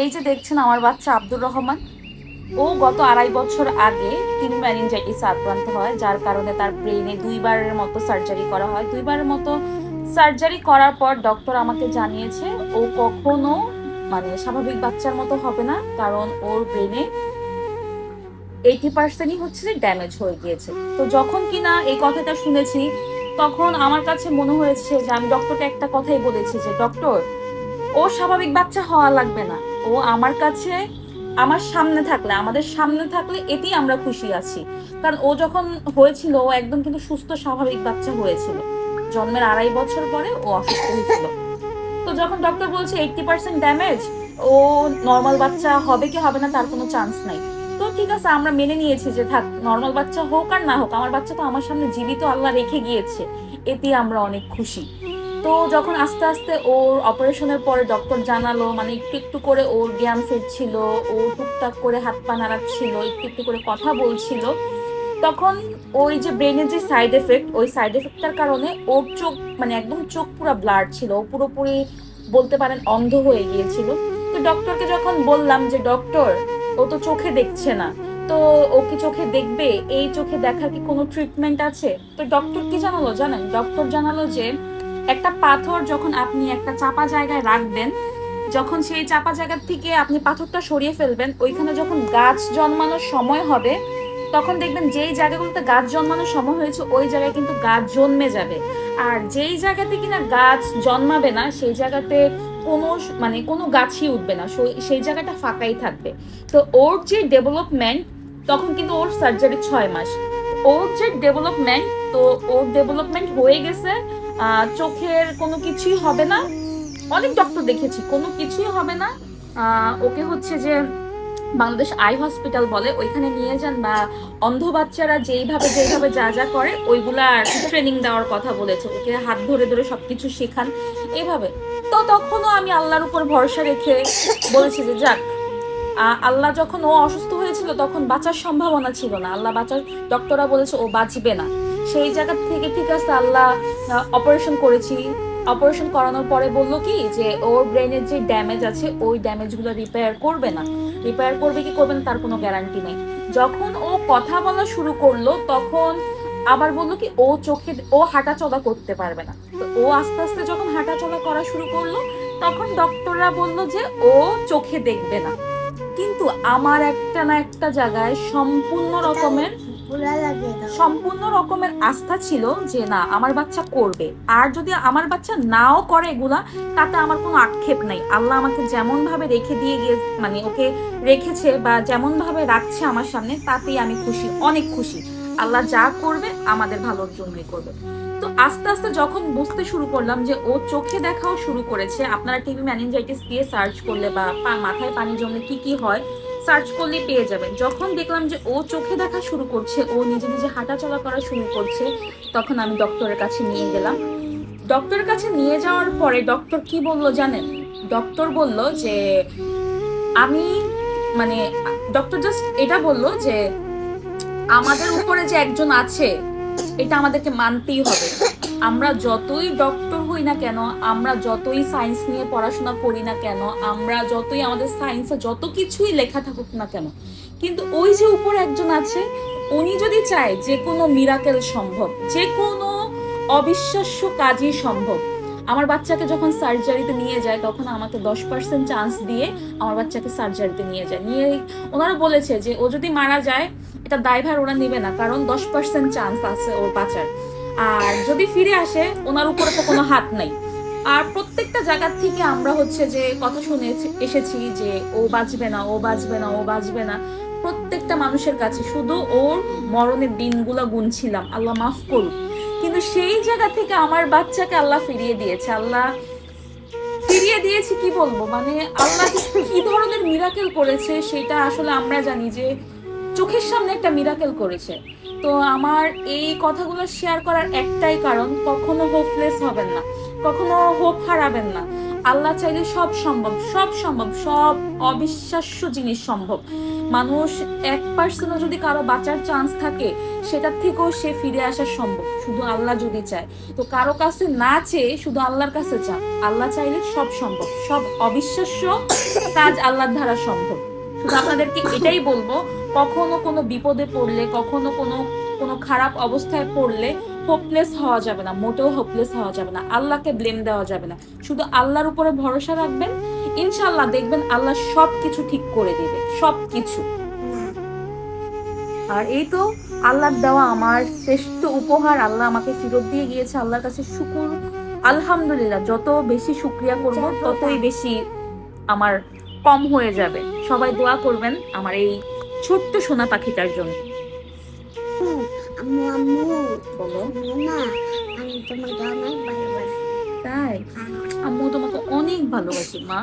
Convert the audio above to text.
এই যে দেখছেন আমার বাচ্চা আব্দুর রহমান, ও গত আড়াই বছর আগে তিনি ম্যানিনজাইটিস আক্রান্ত হয়, যার কারণে তার ব্রেনে দুইবারের মতো সার্জারি করা হয়। দুইবারের মতো সার্জারি করার পর ডক্টর আমাকে জানিয়েছে, ও কখনো মানে স্বাভাবিক বাচ্চার মতো হবে না, কারণ ওর ব্রেনে এইটি পার্সেন্টই হচ্ছে যে ড্যামেজ হয়ে গিয়েছে। তো যখন কিনা এই কথাটা শুনেছি, তখন আমার কাছে মনে হয়েছে যে আমি ডক্টরকে একটা কথাই বলেছি যে ডক্টর ও স্বাভাবিক বাচ্চা হওয়া লাগবে না। ও আমার কাছে আমার সামনে থাকলে, আমাদের সামনে থাকলে এতেই আমরা খুশি আছি। কারণ ও যখন হয়েছিল, ও একদম কিন্তু সুস্থ, স্বাভাবিক বাচ্চা হয়েছিল। জন্মের আড়াই বছর পরে ও অসুস্থ হয়েছিল। তো যখন ডক্টর বলছে এইটটি পার্সেন্ট ড্যামেজ ও নর্মাল বাচ্চা হবে কি হবে না তার কোনো চান্স নাই। তো ঠিক আছে, আমরা মেনে নিয়েছি যে থাক নর্মাল বাচ্চা হোক আর না হোক, আমার বাচ্চা তো আমার সামনে জীবিত আল্লাহ রেখে গিয়েছে এতে আমরা অনেক খুশি। তো যখন আস্তে আস্তে ওর অপারেশনের পরে ডক্টর জানালো মানে একটু একটু করে ওর জ্ঞান ফিরছিল, ও টুকটাক করে হাত পা নাড়াচ্ছিল, একটু একটু করে কথা বলছিল, তখন ওই যে ব্রেনের যে সাইড এফেক্ট ওই সাইড এফেক্টটার কারণে ওর চোখ মানে একদম চোখ পুরো ব্লাড ছিল, ও পুরোপুরি বলতে পারেন অন্ধ হয়ে গিয়েছিল। তো ডক্টরকে যখন বললাম যে ডক্টর ও তো চোখে দেখছে না, তো ও কি চোখে দেখবে? এই চোখে দেখার কি কোনো ট্রিটমেন্ট আছে? তো ডক্টর কি জানালো জানেন? ডক্টর জানালো যে একটা পাথর যখন আপনি একটা চাপা জায়গায় রাখবেন, যখন সেই চাপা জায়গা থেকে আপনি পাথরটা সরিয়ে ফেলবেন, ওইখানে যখন গাছ জন্মানোর সময় হবে, তখন দেখবেন যেই জায়গাগুলোতে গাছ জন্মানোর সময় হয়েছে, ওই জায়গায় কিন্তু গাছ জন্মে যাবে। আর যেই জায়গাতে কিনা গাছ জন্মাবে না, সেই জায়গাতে কোনো মানে কোনো গাছই উঠবে না সেই জায়গাটা ফাঁকাই থাকবে। তো ওর যে ডেভেলপমেন্ট, তখন কিন্তু ওর সার্জারি ছয় মাস। ওর যে ডেভেলপমেন্ট, তো ওর ডেভেলপমেন্ট হয়ে গেছে চোখের কোনো কিছুই হবে না। অনেক ডক্টর দেখেছি, কোনো কিছুই হবে না। ওকে হচ্ছে যে বাংলাদেশ আই হসপিটাল বলে, ওইখানে নিয়ে যান বা অন্ধ বাচ্চারা যেইভাবে যেইভাবে যা যা করে, ওইগুলা ট্রেনিং দেওয়ার কথা বলেছে। ওকে হাত ধরে ধরে সব কিছু শেখান। এইভাবে তো তখনও আমি আল্লাহর উপর ভরসা রেখে বলেছি যে যাক আল্লাহ যখন ও অসুস্থ হয়েছিল তখন বাঁচার সম্ভাবনা ছিল না। আল্লাহ বাঁচার ডক্টররা বলেছে ও বাঁচবে না। সেই জায়গা থেকে ঠিক আছে, আল্লাহ অপারেশন করেছি। অপারেশন করানোর পরে বলল কি যে, ওর ব্রেনের যে ড্যামেজ আছে, ওই ড্যামেজগুলো রিপেয়ার করবে না। রিপেয়ার করবে কি করবে না, তার কোনো গ্যারান্টি নেই। যখন ও কথা বলা শুরু করল, তখন আবার বলল কি, ও চোখে, ও হাঁটা চলা করতে পারবে না। তো ও আস্তে আস্তে যখন হাঁটা চলা করা শুরু করল, তখন ডক্টররা বলল যে, ও চোখে দেখবে না। কিন্তু আমার একটা না একটা জায়গায় সম্পূর্ণ রকমের সম্পূর্ণ রকমের আস্থা ছিল যে না, আমার বাচ্চা করবে। আর যদি আমার বাচ্চা নাও করে এগুলা, তাতে আমার কোনো আক্ষেপ নাই। আল্লাহ আমাকে যেমন ভাবে রেখে দিয়ে গিয়ে মানে ওকে রেখেছে বা যেমন ভাবে রাখছে আমার সামনে, তাতেই আমি খুশি, অনেক খুশি। আল্লাহ যা করবে, আমাদের ভালোর জন্যই করবে। তো আস্তে আস্তে যখন বুঝতে শুরু করলাম যে ও চোখে দেখাও শুরু করেছে, আপনারা টিভি ম্যানেঞ্জাইটিস দিয়ে সার্চ করলে বা মাথায় পানি জমলে কি কি হয় সার্চ করলে পেয়ে যাবেন। যখন দেখলাম যে ও চোখে দেখা শুরু করছে, ও নিজে নিজে হাঁটা চলা করা শুরু করছে, তখন আমি ডক্টরের কাছে নিয়ে গেলাম। ডক্টরের কাছে নিয়ে যাওয়ার পরে ডক্টর কি বলল জানেন? ডক্টর বলল যে, আমি মানে ডক্টর জাস্ট এটা বলল যে, আমাদের উপরে যে একজন আছে, এটা আমাদেরকে মানতেই হবে। আমরা যতই ডক্টর হই না কেন, আমরা যতই সায়েন্স নিয়ে পড়াশোনা করি না কেন, আমরা যতই আমাদের সায়েন্সে যত কিছুই লেখা থাকুক না কেন, কিন্তু ওই যে উপরে একজন আছে, উনি যদি চায় যে কোনো মিরাকেল সম্ভব, যে কোনো অবিশ্বাস্য কাজই সম্ভব, আমার বাচ্চাকে যখন সার্জারিতে নিয়ে যায়, তখন আমাকে দশ পার্সেন্ট চান্স দিয়ে আমার বাচ্চাকে সার্জারিতে নিয়ে যায়। নিয়ে ওনারা বলেছে যে ও যদি মারা যায়, এটা দায়ভার ওরা নেবে না, কারণ দশ পার্সেন্ট চান্স আছে ওর বাঁচার। আর যদি ফিরে আসে, ওনার উপরে তো কোনো হাত নাই। আর প্রত্যেকটা জায়গার থেকে আমরা হচ্ছে যে কথা শুনে এসেছি যে ও বাঁচবে না, ও বাঁচবে না, ও বাঁচবে না। প্রত্যেকটা মানুষের কাছে শুধু ওর মরণের দিনগুলো গুনছিলাম। আল্লাহ মাফ করুক। কিন্তু সেই জায়গা থেকে আমার বাচ্চাকে আল্লাহ ফিরিয়ে দিয়েছে। আল্লাহ ফিরিয়ে দিয়েছি কি বলব? মানে আল্লাহ কি ধরনের মিরাকেল করেছে, সেটা আসলে আমরা জানি যে চোখের সামনে একটা মিরাকেল করেছে। তো আমার এই কথাগুলো শেয়ার করার একটাই কারণ, কখনো হোপলেস হবেন না, কখনো হোপ হারাবেন না। আল্লাহ চাইলে সব সম্ভব সব সম্ভব, সব অবিশ্বাস্য জিনিস সম্ভব। মানুষ এক পার্সেন্টও যদি কারও বাঁচার চান্স থাকে, সেটার থেকেও সে ফিরে আসা সম্ভব, শুধু আল্লাহ যদি চায়। তো কারও কাছে না চেয়ে শুধু আল্লাহর কাছে চান। আল্লাহ চাইলে সব সম্ভব, সব অবিশ্বাস্য কাজ আল্লাহর দ্বারা সম্ভব। শুধু আপনাদেরকে এটাই বলব কখনো কোনো বিপদে পড়লে কখনো কোনো কোনো খারাপ অবস্থায় পড়লে হোপলেস হওয়া যাবে না মোটেও হোপলেস হওয়া যাবে না আল্লাহকে ব্লেম দেওয়া যাবে না। শুধু আল্লাহর উপরে ভরসা রাখবেন ইনশাল্লাহ দেখবেন আল্লাহ সব কিছু ঠিক করে দেবে সব কিছু আর এই তো আল্লাহর দেওয়া আমার শ্রেষ্ঠ উপহার আল্লাহ আমাকে ফেরত দিয়ে গিয়েছে আল্লাহর কাছে শুকুর। আলহামদুলিল্লাহ যত বেশি শুক্রিয়া করব ততই বেশি আমার কম হয়ে যাবে। সবাই দোয়া করবেন আমার এই ছোট্ট সোনা পাখিটার জন্য। আম্মু আম্মু বলো। না আমি তোমাকে অনেক ভালোবাসি। তাই? আম্মু তোমাকে অনেক ভালোবাসি মা।